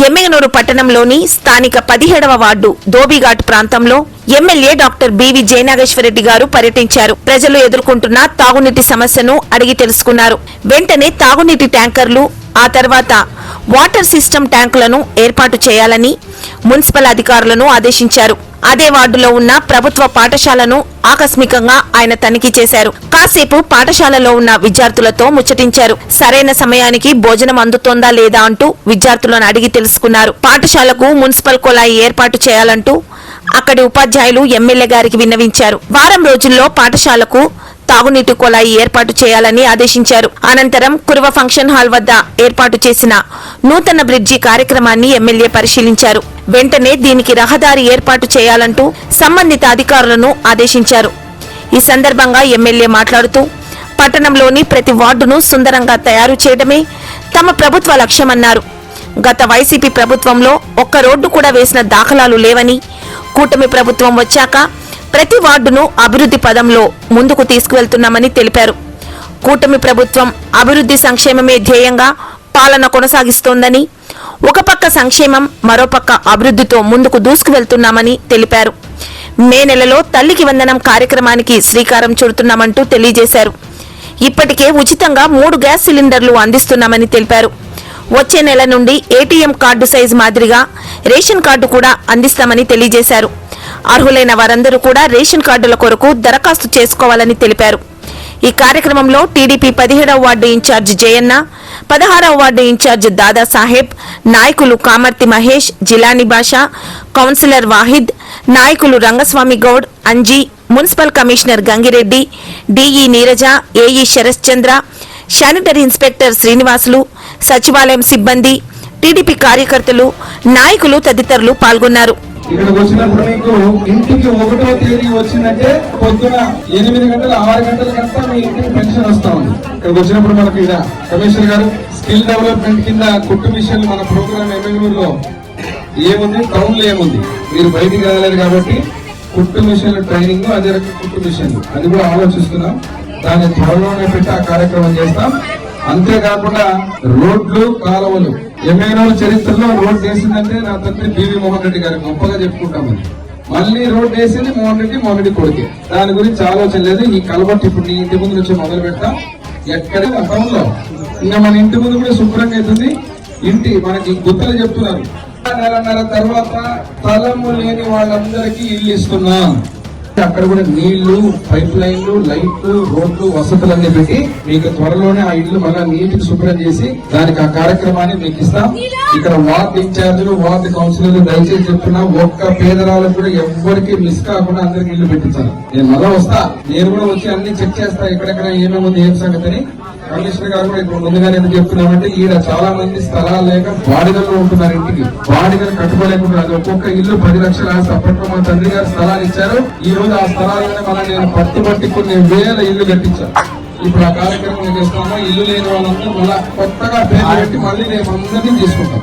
ఎమ్మెగనూరు పట్టణంలోని స్థానిక పదిహేడవ వార్డు దోబిఘాట్ ప్రాంతంలో ఎమ్మెల్యే డాక్టర్ బివి జయనాగేశ్వరరెడ్డి గారు పర్యటించారు. ప్రజలు ఎదుర్కొంటున్న తాగునీటి సమస్యను అడిగి తెలుసుకున్నారు. వెంటనే తాగునీటి ట్యాంకర్లు ఆ తర్వాత వాటర్ సిస్టమ్ ట్యాంకులను ఏర్పాటు చేయాలని మున్సిపల్ అధికారులను ఆదేశించారు. అదే వార్డులో ఉన్న ప్రభుత్వ పాఠశాలను ఆకస్మికంగా ఆయన తనిఖీ చేశారు. కాసేపు పాఠశాలలో ఉన్న విద్యార్థులతో ముచ్చటించారు. సరైన సమయానికి భోజనం అందుతోందా లేదా అంటూ విద్యార్థులను అడిగి తెలుసుకున్నారు. పాఠశాలకు మున్సిపల్ కుళాయి ఏర్పాటు చేయాలంటూ అక్కడి ఉపాధ్యాయులు ఎమ్మెల్యే గారికి విన్నవించారు. వారం రోజుల్లో పాఠశాలకు తాగునీటి కుళాయి ఏర్పాటు చేయాలని ఆదేశించారు. అనంతరం కురువ ఫంక్షన్ హాల్ వద్ద ఏర్పాటు చేసిన నూతన బ్రిడ్జి కార్యక్రమాన్ని ఎమ్మెల్యే పరిశీలించారు. వెంటనే దీనికి రహదారి ఏర్పాటు చేయాలంటూ సంబంధిత అధికారులను ఆదేశించారు. ఈ సందర్భంగా ఎమ్మెల్యే మాట్లాడుతూ పట్టణంలోని ప్రతి వార్డును సుందరంగా తయారు చేయడమే తమ ప్రభుత్వ లక్ష్యమన్నారు. గత వైసీపీ ప్రభుత్వంలో ఒక్క రోడ్డు కూడా వేసిన దాఖలాలు లేవని కూటమి ప్రభుత్వం వచ్చాక ప్రతి వార్డును అభివృద్ధి పదంలో ముందుకు తీసుకువెళ్తున్నామని తెలిపారు. కూటమి ప్రభుత్వం అభివృద్ధి సంక్షేమమే ధ్యేయంగా పాలన కొనసాగిస్తోందని ఒక పక్క సంక్షేమం మరోపక్క అభివృద్ధితో ముందుకు దూసుకువెళ్తున్నామని తెలిపారు. మే నెలలో తల్లికి వందనం కార్యక్రమానికి శ్రీకారం చుడుతున్నామంటూ తెలియజేశారు. ఇప్పటికే ఉచితంగా మూడు గ్యాస్ సిలిండర్లు అందిస్తున్నామని తెలిపారు. వచ్చే నెల నుండి ఏటీఎం కార్డు సైజు మాదిరిగా రేషన్ కార్డు కూడా అందిస్తామని తెలియజేశారు. అర్హులైన వారందరూ కూడా రేషన్ కార్డుల కొరకు దరఖాస్తు చేసుకోవాలని తెలిపారు. ఈ కార్యక్రమంలో టీడీపీ పదిహేడవ వార్డు ఇన్ఛార్జ్ జయన్న పదహారవ వార్డు ఇన్ఛార్జ్ దాదాసాహెబ్ నాయకులు కామర్తి మహేష్ జిలాని బాషా కౌన్సిలర్ వాహిద్ నాయకులు Rangaswamy Goud Anji municipal commissioner Gangireddy D E Neeraja A E Sarathchandra sanitary inspector Srinivasulu సచివాలయం సిబ్బంది టీడీపీ కార్యకర్తలు నాయకులు తదితరులు పాల్గొన్నారు. ఇక్కడికి వచ్చినప్పుడు మీకు ఇంటికి ఒకటో తేదీ వచ్చిందంటే పొద్దున ఎనిమిది గంటల ఆరు గంటల ఇంటికి పెన్షన్ వస్తా ఉంది. ఇక్కడికి వచ్చినప్పుడు మనకి ఇలా కమిషనర్ గారు స్కిల్ డెవలప్మెంట్ కింద కుట్టు మిషన్ మన ప్రోగ్రామ్ ఎమ్మెల్యూరులో ఏముంది? టౌన్లో ఏముంది? మీరు బయటికి రాలేదు కాబట్టి కుట్టు మిషన్ ట్రైనింగ్ అదే రకంగా కుట్టు మిషన్ అది కూడా ఆలోచిస్తున్నాం. దాన్ని త్వరలోనే పెట్టి ఆ కార్యక్రమం చేస్తాం. అంతేకాకుండా రోడ్లు కాలువలు. ఎమ్మెల్యేల చరిత్రలో రోడ్ చేసిందంటే నా తండ్రి బివి మోహన్ రెడ్డి గారి గొప్పగా చెప్పుకుంటామని మళ్ళీ రోడ్ వేసింది మోహన్ రెడ్డి మోహన్ రెడ్డి కొడుకే. దాని గురించి ఆలోచన లేదు. ఈ కలబట్టి ఇప్పుడు నీ ఇంటి ముందు నుంచి మొదలు పెడతాం. ఎక్కడ టౌన్ ఇంకా మన ఇంటి ముందు కూడా శుభ్రంగా అవుతుంది. ఇంటి మనకి గుర్తులు చెప్తున్నారు. నెలన్నర తర్వాత తలము లేని వాళ్ళందరికీ ఇల్లు ఇస్తున్నాం. అక్కడ కూడా నీళ్ళు పైప్ లైన్లు లైట్లు రోడ్లు వసతులన్నీ పెట్టి మీకు త్వరలోనే ఆ ఇళ్ళు మళ్ళీ నీటిని శుభ్రం చేసి దానికి ఆ కార్యక్రమాన్ని మీకు ఇస్తాం. ఇక్కడ వార్డ్ ఇన్ఛార్జీలు వార్డ్ కౌన్సిలర్లు దయచేసి చెప్తున్నా ఒక్క పేదరాలకు కూడా ఎవ్వరికి మిస్ కాకుండా అందరికి ఇల్లు పెట్టించాలి. నేను మళ్ళా వస్తా. నేను కూడా వచ్చి అన్ని చెక్ చేస్తా ఎక్కడెక్కడ ఏమేమి ఉంది ఏం సంగతి అని. కమిషనర్ గారు కూడా ఇప్పుడు ముందుగానే ఎందుకు చెప్తున్నామంటే ఈడ చాలా మంది స్థలాలు లేక బాడిగల్లో ఉంటున్నారు ఇంటికి. బాడిగలు కట్టుకోలేకుంటున్నారు ఒక్కొక్క ఇల్లు పది లక్షలు అప్పట్లో మా తండ్రి గారు స్థలాలు ఇచ్చారు. ఈ రోజు ఆ స్థలాలనే మనం నేను పట్టుబట్టి కొన్ని వేల ఇల్లు కట్టించాను ఇప్పుడు ఆ కార్యక్రమం చేస్తాము ఇల్లు లేని వాళ్ళందరూ మళ్ళా కొత్తగా పేరు పెట్టి మళ్ళీ మేము అందరినీ తీసుకుంటాం